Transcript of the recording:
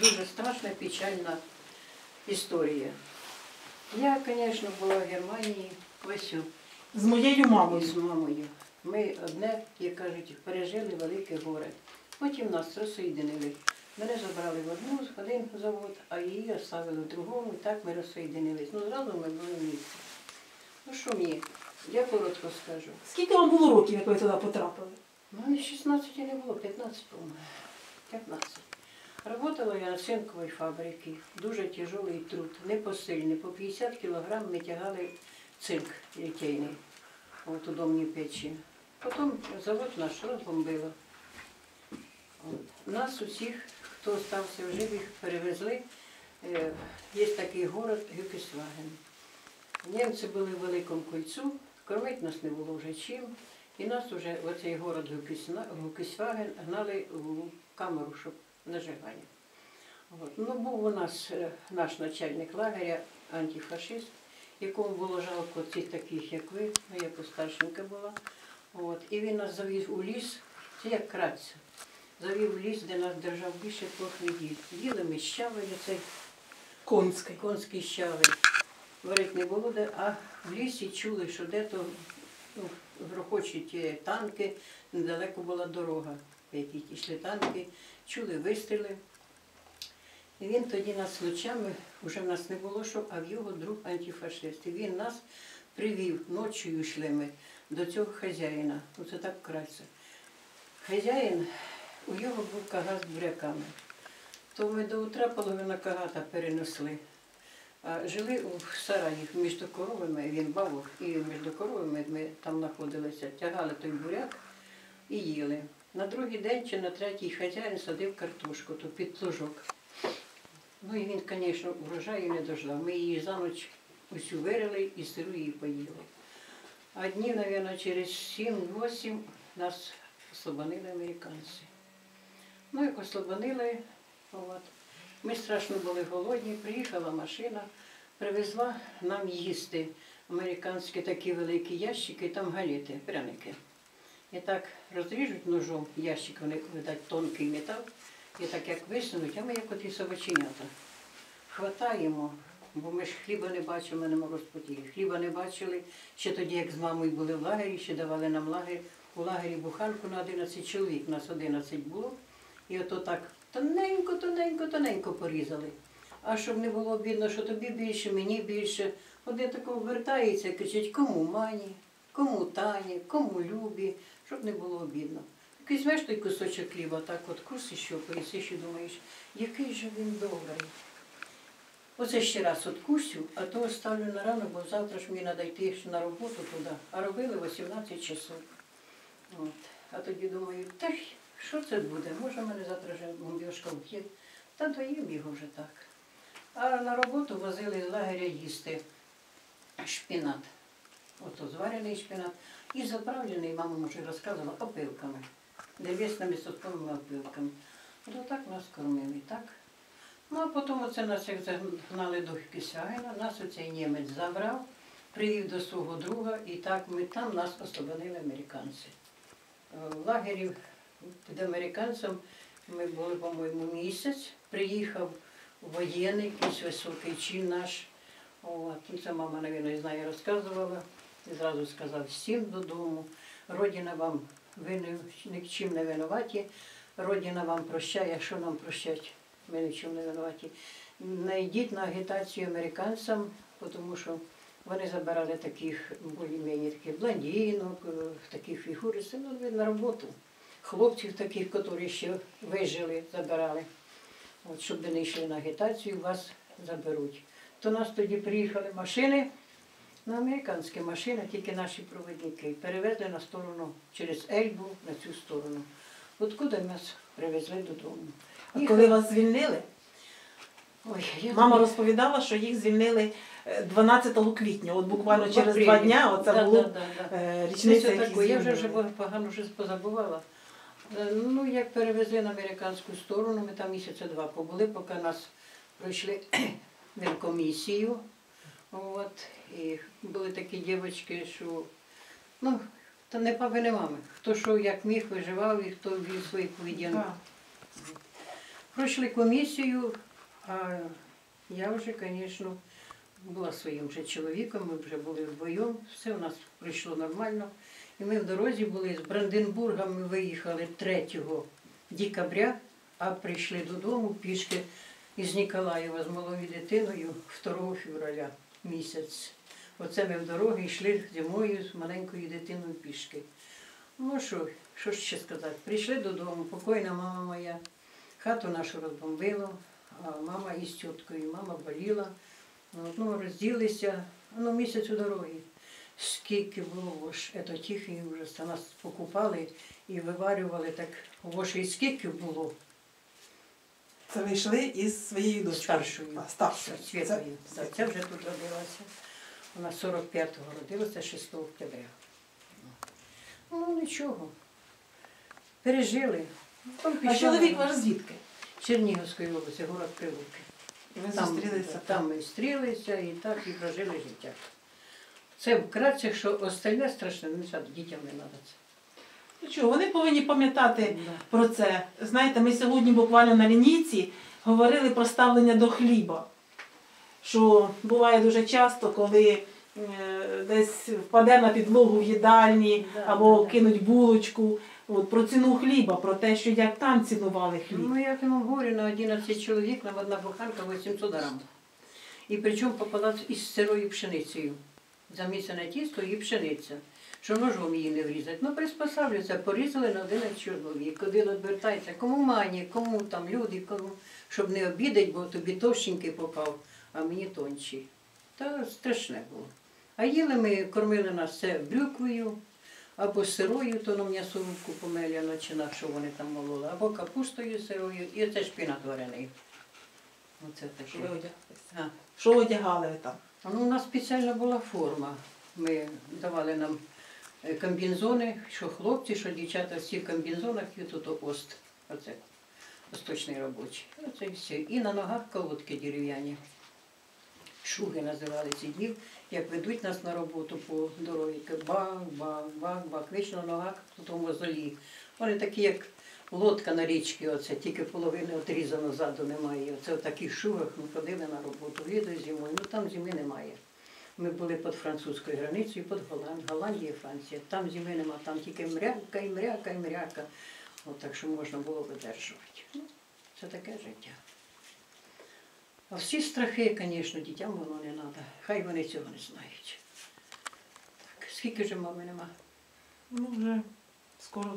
дуже страшна, печальна історія. Я, звісно, була в Германії ось З моєю мамою. з мамою. Ми одне, як кажуть, пережили велике горе. Потім нас розсоєдинили. Мене забрали в одну, в один завод, а її оставили в другому, і так ми розсоєдинились. Ну, зразу ми були в місті. Ну що мені, я коротко скажу. Скільки вам було років, як ви туди потрапили? Ну, мені 16 не було, 15, по-моєму. 15. Работала я на цинковій фабриці, дуже тяжелий труд, непосильний. По 50 кілограм ми тягали цинк літейний от у домній печі. Потім завод наш розбомбило. От. Нас усіх, хто залишився в живих, перевезли. Е, Є такий город Гюкесваген. Німці були в Великому кольцу, кормити нас не було вже чим. І нас вже в оцей город Гукісваген гнали в камеру, щоб нажигання. От. Ну, був у нас е, наш начальник лагеря, антифашист, якому було жалко цих таких, як ви, ну я постаршенька була. От. І він нас завів у ліс, це як краця. Завів у ліс, де нас держав більше двох неділь. Їли ми щавель, цей Конський. конський щавель. Варити не було де, а в лісі чули, що де-то ну, грохочуть е, танки, недалеко була дорога, по якій йшли танки, чули вистріли. І він тоді нас лучами, вже в нас не було що, а в його друг антифашист. І він нас привів, ночі йшли ми до цього хазяїна. Оце так вкратце. Хазяїн, у його був кагаз з буряками. То ми до утра половину кагата перенесли. А жили у сараї між коровами, він бавок, і між коровами ми там знаходилися, тягали той буряк і їли. На другий день чи на третій хазяїн садив картошку, то під плужок. Ну і він, звісно, врожаю не дождав. Ми її за ніч усю вирили і сиру її поїли. А днів, мабуть, через 7-8 нас ослабонили американці. Ну і ослабонили. От. Ми страшно були голодні, приїхала машина, привезла нам їсти американські такі великі ящики, там галети, пряники. І так розріжуть ножом ящик, вони видать тонкий метал, і так як висунуть, а ми як оті собаченята. Хватаємо, бо ми ж хліба не бачили, ми не розпотіли. Хліба не бачили. Ще тоді, як з мамою були в лагері, ще давали нам лагер, у лагері буханку на 11 чоловік, нас 11 було. І ото так тоненько, тоненько, тоненько порізали. А щоб не було бідно, що тобі більше, мені більше. Один тако вертається і кричить, кому мані, кому тані, кому любі, щоб не було обідно. Так візьмеш той кусочок хліба, так от кусиш, що поїсиш і думаєш, який же він добрий. Оце ще раз откусю, а то ставлю на рано, бо завтра ж мені треба йти на роботу туди. А робили 18 часов. От. А тоді думаю, та що це буде? Може, мене завтра вже бомбіжка вб'є. Та доїм його вже так. А на роботу возили з лагеря їсти шпінат. Ото зварений шпінат. І заправлений, мама вже розказувала, опилками. Древесними садковими опилками. Ото так нас кормили, так? Ну, а потім оце нас як загнали до Кисягина, нас оцей німець забрав, привів до свого друга, і так ми там нас освободили американці. Е, В лагері під американцем ми були, по-моєму, місяць. Приїхав воєнний, якийсь високий чин наш. От. Це мама, мабуть, знає, розказувала. І зразу сказав, всім додому. Родина вам, ви ні- в не винуваті. Родина вам прощає, а що нам прощать? Ми ні в чому не винуваті. Не йдіть на агітацію американцям, тому що вони забирали таких більш-менш таких блондинок, е, таких фігуристів, ну, на роботу. Хлопців таких, які ще вижили, забирали. От, щоб ви не йшли на агітацію, вас заберуть. То нас тоді приїхали машини, на американські машини, тільки наші провідники, перевезли на сторону через Ельбу на цю сторону. Откуда нас привезли додому. А Їхали- коли вас звільнили, Ой, я мама розповідала, що їх звільнили е, 12 квітня. От буквально В через два дня оце Да, було да, да, да. е, річниця, які таке, я вже, вже погано вже позабувала. Е, Ну, як перевезли на американську сторону, ми там місяця два побули, поки нас пройшли медкомісію. От, і були такі дівчатки, що ну, та не не мами. Хто що як міг, виживав і хто вів свої поведінки. Пройшли комісію, а я вже, звісно, була своїм вже чоловіком, ми вже були вдвоєм, все у нас пройшло нормально. І ми в дорозі були з Бранденбурга, ми виїхали 3 декабря, а прийшли додому пішки із Ніколаєва з малою дитиною 2 февраля місяць. Оце ми в дорогі йшли зимою з маленькою дитиною пішки. Ну що, що ще сказати? Прийшли додому, покойна мама моя, хату нашу розбомбило, а мама із тіткою, мама боліла. Ну, розділися, ну, місяць у дорогі. Скільки було вож, це тихий ужас. Нас покупали і виварювали так вож, і скільки було Це ви йшли із своєю дочкою. старшою. Старшою. Це, це вже тут родилася. Вона 45-го родилася 6 октября. Ну нічого. Пережили. Потім А чоловік ваш звідки? Чернігівської області, город Прилуки. І ви Там, зустрілися. там ми зустрілися і так і прожили життя. Це вкратце, що остальне страшне, не дітям не треба це. Ну чого, вони повинні пам'ятати Да. про це. Знаєте, ми сьогодні буквально на лінійці говорили про ставлення до хліба. Що буває дуже часто, коли е, десь впаде на підлогу в їдальні Да, або кинуть булочку. От, про ціну хліба, про те, що як там цінували хліб. Ну, я вам говорю, на 11 чоловік нам одна буханка 800 грам. І причому попала із сирою пшеницею. Замісане тісто і пшениця. Що ножом її не врізати. Ну, приспосаблюються, порізали на 11 чоловік. Один відвертається, кому мані, кому там люди, кому, щоб не обідать, бо тобі товщенький попав, а мені тонший. Та страшне було. А їли ми, кормили нас все брюквою, або сирою, то на м'ясорубку помеляно, чи на що вони там мололи, або капустою сирою, і оце шпінат варений. Оце Що ви таке. одягалися? Що одягали ви там? Ну, у нас спеціальна була форма. Ми давали нам комбінзони, що хлопці, що дівчата всі в комбінзонах і тут ост. Оце восточний робочий. Оце і все. І на ногах колодки дерев'яні. Шуги називали ці днів, як ведуть нас на роботу по дорозі. Бах, бах, бах, бах, вічно на ногах в тому мозолі. Вони такі, як лодка на річці, оце, тільки половини отрізано ззаду немає. Оце в таких шугах ми ходили на роботу, літо зимою. Ну там зими немає. Ми були під французькою границею, під Голланд, Голландія, Франція. Там зими нема, там тільки мряка і мряка і мряка. От так що можна було видержувати. Ну, це таке життя. А всі страхи, звісно, дітям воно не треба. Хай вони цього не знають. Так, скільки вже мами нема? Ну, вже скоро